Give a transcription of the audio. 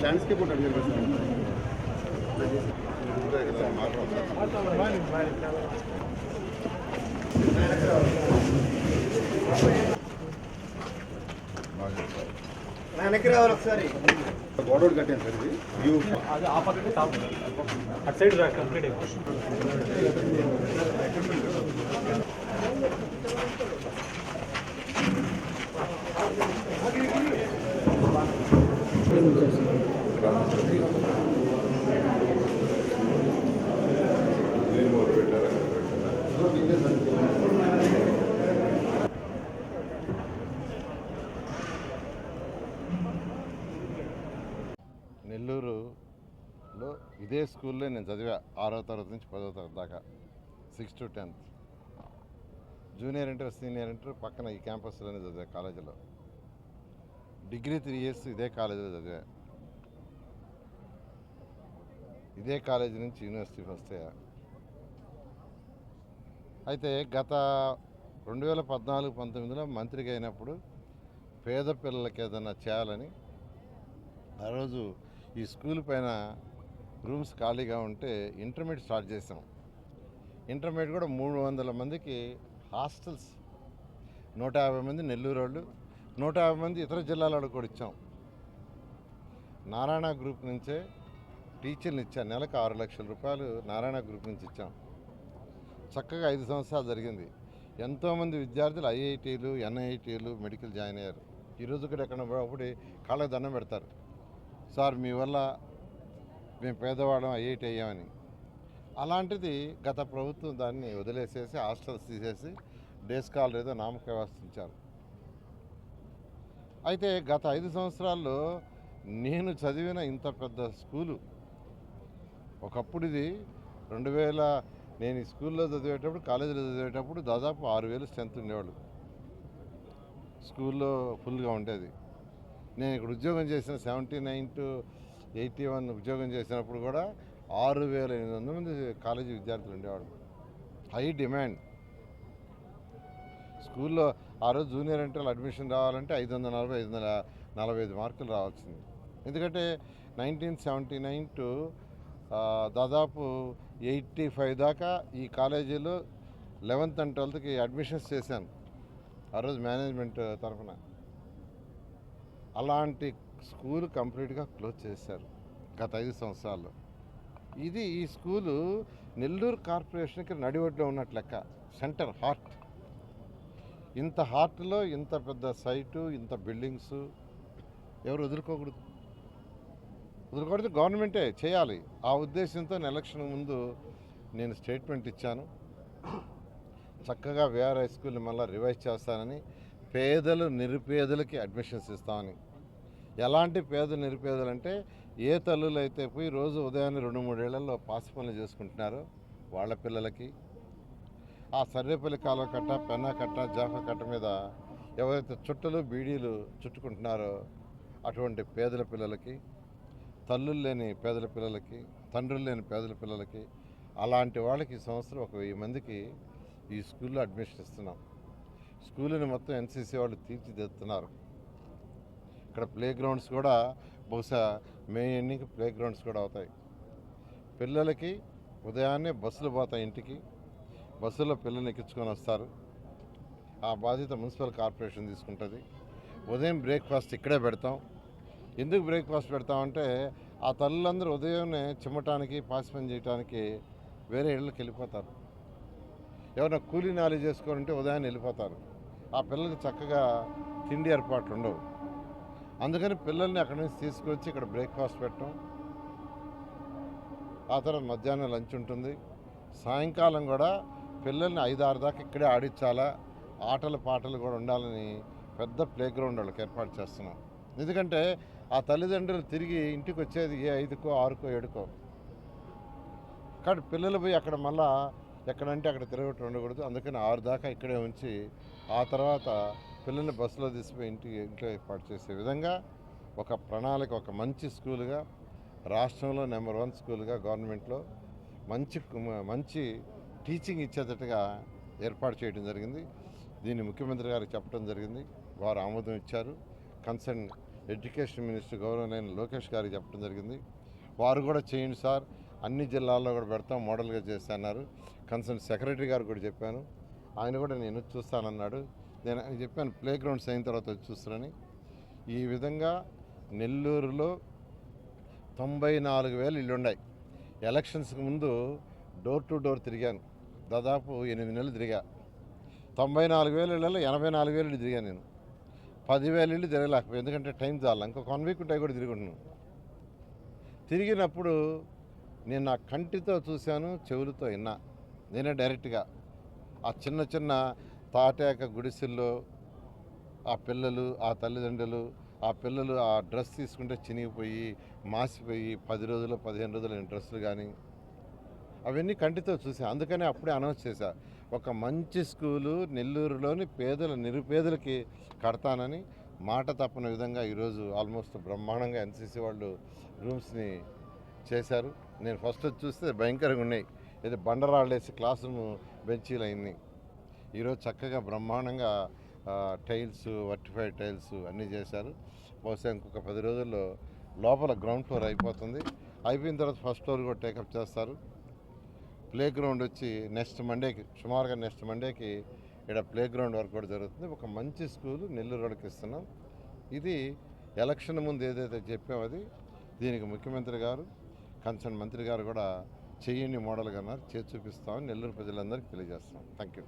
Landscape ఉంటుంది వెనక్కి రావాలి ఒకసారి. గోడౌన్ కట్టాను సార్ ఇది. వ్యూ అది ఆ పక్కకి టాప్ అటు సైడ్ రా కంప్లీట్ అయిపోయింది నెల్లూరులో ఇదే స్కూల్లో నేను చదివా ఆరో తరగతి నుంచి పదో తరగతి దాకా six to tenth junior inter senior inter పక్కన ఈ క్యాంపస్లోనే చదివా కాలేజీలో. డిగ్రీ త్రీ ఇయర్స్ ఇదే కాలేజీలో చదివా. ఇదే కాలేజీ నుంచి యూనివర్సిటీ ఫస్ట్ అయ్యా. అయితే గత రెండు వేల పద్నాలుగు పంతొమ్మిదిలో మంత్రిగా అయినప్పుడు పేద పిల్లలకి ఏదైనా చేయాలని ఆ రోజు ఈ స్కూల్ పైన రూమ్స్ ఖాళీగా ఉంటే ఇంటర్మీడియట్ స్టార్ట్ చేసాం ఇంటర్మీడియట్ కూడా మూడు వందల మందికి హాస్టల్స్. నూట యాభై మంది నెల్లూరు వాళ్ళు నూట యాభై మంది ఇతర జిల్లాల వాళ్ళు కూడా ఇచ్చాం. నారాయణ గ్రూప్ నుంచే టీచర్లు ఇచ్చాం నెలకు ఆరు లక్షల రూపాయలు నారాయణ గ్రూప్ నుంచి ఇచ్చాం. చక్కగా ఐదు సంవత్సరాలు జరిగింది. ఎంతోమంది విద్యార్థులు ఐఐటీలు ఎన్ఐటీలు మెడికల్ జాయిన్ అయ్యారు. ఈరోజు కూడా ఎక్కడ ఒకటి కాళ్ళకి దండం పెడతారు. సార్ మీ వల్ల మేము పేదవాళ్ళం ఐఐటి అయ్యామని. అలాంటిది గత ప్రభుత్వం దాన్ని వదిలేసేసి హాస్టల్స్ తీసేసి డే స్కాలర్ ఏదో నామక వ్యవస్థించారు అయితే గత ఐదు సంవత్సరాల్లో నేను చదివిన ఇంత పెద్ద స్కూలు ఒకప్పుడు ఇది రెండు వేల నేను ఈ స్కూల్లో చదివేటప్పుడు కాలేజీలో చదివేటప్పుడు దాదాపు ఆరు వేలు స్ట్రెంత్ ఉండేవాళ్ళు. స్కూల్లో ఫుల్గా ఉండేది. నేను ఇక్కడ ఉద్యోగం చేసిన seventy nine to eighty one ఉద్యోగం చేసినప్పుడు కూడా ఆరు వేల ఎనిమిది వందల మంది కాలేజీ విద్యార్థులు ఉండేవాడు హై డిమాండ్. స్కూల్లో ఆ రోజు జూనియర్ ఇంటర్లో అడ్మిషన్ రావాలంటే ఐదు వందల నలభై ఐదు వందల నలభై ఐదు మార్కులు రావాల్సింది. ఎందుకంటే నైన్టీన్ సెవెంటీ నైన్ టు దాదాపు ఎయిటీ ఫైవ్ దాకా ఈ కాలేజీలో లెవెన్త్ అండ్ ట్వెల్త్కి అడ్మిషన్స్ చేశాను. ఆ రోజు మేనేజ్మెంట్ తరఫున. అలాంటి స్కూల్ కంప్లీట్గా క్లోజ్ చేశారు గత ఐదు సంవత్సరాల్లో ఇది ఈ స్కూలు నెల్లూరు కార్పొరేషన్కి నడివడ్లో ఉన్నట్లు లెక్క సెంటర్ హార్ట్. ఇంత హార్ట్లో ఇంత పెద్ద సైటు ఇంత బిల్డింగ్స్ ఎవరు వదులుకోకూడదు. వదులుకోకూడదు గవర్నమెంటే చేయాలి. ఆ ఉద్దేశంతో ఎలక్షన్ ముందు నేను స్టేట్మెంట్ ఇచ్చాను. చక్కగా వేఆర్ హై స్కూల్ని మళ్ళీ రివైజ్ చేస్తానని పేదలు నిరుపేదలకి అడ్మిషన్స్ ఇస్తామని. ఎలాంటి పేద నిరుపేదలు అంటే ఏ తల్లులు అయితే పోయి రోజు ఉదయాన్నే రెండు మూడేళ్ళలో పాసి పనులు చేసుకుంటున్నారో వాళ్ళ పిల్లలకి ఆ సర్వేపల్లి కాలువ కట్ట పెన్నా కట్ట జాఫ కట్ట మీద ఎవరైతే చుట్టలు బీడీలు చుట్టుకుంటున్నారో అటువంటి పేదల పిల్లలకి తల్లులు లేని పేదల పిల్లలకి తండ్రులు లేని పేదల పిల్లలకి అలాంటి వాళ్ళకి ఈ సంవత్సరం ఒక వెయ్యి మందికి ఈ స్కూల్లో అడ్మిషన్ ఇస్తున్నాం. స్కూల్ని మొత్తం ఎన్సీసీ వాళ్ళు తీర్చిదిద్దుతున్నారు. ఇక్కడ ప్లే గ్రౌండ్స్ కూడా బహుశా మే ఎండింగ్ ప్లే గ్రౌండ్స్ కూడా అవుతాయి. పిల్లలకి ఉదయాన్నే బస్సులు పోతాయి ఇంటికి. బస్సులో పిల్లల్ని ఎక్కించుకొని వస్తారు. ఆ బాధ్యత మున్సిపల్ కార్పొరేషన్ తీసుకుంటుంది. ఉదయం బ్రేక్ఫాస్ట్ ఇక్కడే పెడతాం. ఎందుకు బ్రేక్ఫాస్ట్ పెడతామంటే ఆ తల్లులందరూ ఉదయాన్నే చిమ్మటానికి పాసి పని చేయడానికి వేరే ఇళ్ళకి వెళ్ళిపోతారు. ఎవరైనా కూలీ నాలి చేసుకోవాలంటే ఉదయాన్నే వెళ్ళిపోతారు. ఆ పిల్లలకి చక్కగా తిండి ఏర్పాట్లు ఉండవు. అందుకని పిల్లల్ని అక్కడి నుంచి తీసుకొచ్చి ఇక్కడ బ్రేక్ఫాస్ట్ పెట్టడం. ఆ తర్వాత మధ్యాహ్నం లంచ్ ఉంటుంది. సాయంకాలం కూడా పిల్లల్ని ఐదు ఆరు దాకా ఇక్కడే ఆడించాలా. ఆటలు పాటలు కూడా ఉండాలని పెద్ద ప్లే గ్రౌండ్ వాళ్ళకి ఏర్పాటు చేస్తున్నాం. ఎందుకంటే ఆ తల్లిదండ్రులు తిరిగి ఇంటికి వచ్చేది ఏ ఐదుకో ఆరుకో ఏడుకో. కాబట్టి పిల్లలు పోయి అక్కడ మళ్ళా ఎక్కడంటే అక్కడ తిరగటం ఉండకూడదు. అందుకని ఆరు దాకా ఇక్కడే ఉంచి ఆ తర్వాత పిల్లల్ని బస్సులో తీసిపోయి ఇంటి ఇంట్లో ఏర్పాటు చేసే విధంగా ఒక ప్రణాళిక ఒక మంచి స్కూల్గా రాష్ట్రంలో నెంబర్ వన్ స్కూల్గా గవర్నమెంట్లో మంచి మంచి టీచింగ్ ఇచ్చేటట్టుగా ఏర్పాటు చేయడం జరిగింది. దీన్ని ముఖ్యమంత్రి గారికి చెప్పడం జరిగింది. వారు ఆమోదం ఇచ్చారు. కన్సర్న్ ఎడ్యుకేషన్ మినిస్టర్ గౌరవనైన లోకేష్ గారికి చెప్పడం జరిగింది. వారు కూడా చేయండి సార్. అన్ని జిల్లాల్లో కూడా పెడతాం మోడల్గా చేస్తున్నారు కన్సర్న్ సెక్రటరీ గారు కూడా చెప్పాను. ఆయన కూడా నేను చూస్తానన్నాడు. నేను చెప్పాను ప్లే గ్రౌండ్స్ అయిన తర్వాత వచ్చి చూస్తారని. ఈ విధంగా నెల్లూరులో తొంభై నాలుగు వేలు ఇల్లు ఉన్నాయి ఎలక్షన్స్కి ముందు డోర్ టు డోర్ తిరిగాను. దాదాపు ఎనిమిది నెలలు తిరిగా. తొంభై నాలుగు వేలు ఇళ్ళలో ఎనభై నాలుగు వేలు ఇల్లు తిరిగాను నేను. పదివేల ఇల్లు తిరగలేకపోయి ఎందుకంటే టైం చాలా ఇంకొక వన్ వీక్ ఉంటాయి కూడా తిరుగుతున్నాను తిరిగినప్పుడు నేను నా కంటితో చూశాను చెవులతో విన్నా. నేనే డైరెక్ట్గా ఆ చిన్న చిన్న తాటాక గుడిసెల్లో ఆ పిల్లలు ఆ తల్లిదండ్రులు ఆ పిల్లలు ఆ డ్రెస్ తీసుకుంటే చినిగిపోయి మాసిపోయి పది రోజులు పదిహేను రోజులు డ్రెస్సులు కానీ అవన్నీ కంటితో చూసా. అందుకనే అప్పుడే అనౌన్స్ చేశా. ఒక మంచి స్కూలు నెల్లూరులోని పేదల నిరుపేదలకి కడతానని మాట తప్పని విధంగా ఈరోజు ఆల్మోస్ట్ బ్రహ్మాండంగా ఎన్సీసీ వాళ్ళు రూమ్స్ని చేశారు. నేను ఫస్ట్ వచ్చి చూస్తే భయంకరంగా ఉన్నాయి. ఇది బండరాళ్ళేసి క్లాస్ రూమ్ బెంచీలు అయినాయి ఈరోజు చక్కగా బ్రహ్మాండంగా టైల్స్ వర్టిఫైడ్ టైల్స్ అన్నీ చేశారు. బహుశా ఇంకొక పది రోజుల్లో లోపల గ్రౌండ్ ఫ్లోర్ అయిపోతుంది. అయిపోయిన తర్వాత ఫస్ట్ ఫ్లోర్ కూడా టేకప్ చేస్తారు. ప్లే గ్రౌండ్ వచ్చి నెక్స్ట్ మండేకి సుమారుగా నెక్స్ట్ మండేకి ఇక్కడ ప్లే గ్రౌండ్ వర్క్ కూడా జరుగుతుంది. ఒక మంచి స్కూల్ నెల్లూరు రోడ్కి ఇస్తున్నాం. ఇది ఎలక్షన్ ముందు ఏదైతే చెప్పామో అది దీనికి ముఖ్యమంత్రి గారు కన్సర్న్ మంత్రి గారు కూడా చెయ్యండి మోడల్గా అన్నారు చేసి చూపిస్తామని నెల్లూరు ప్రజలందరికీ తెలియజేస్తాం థ్యాంక్ యూ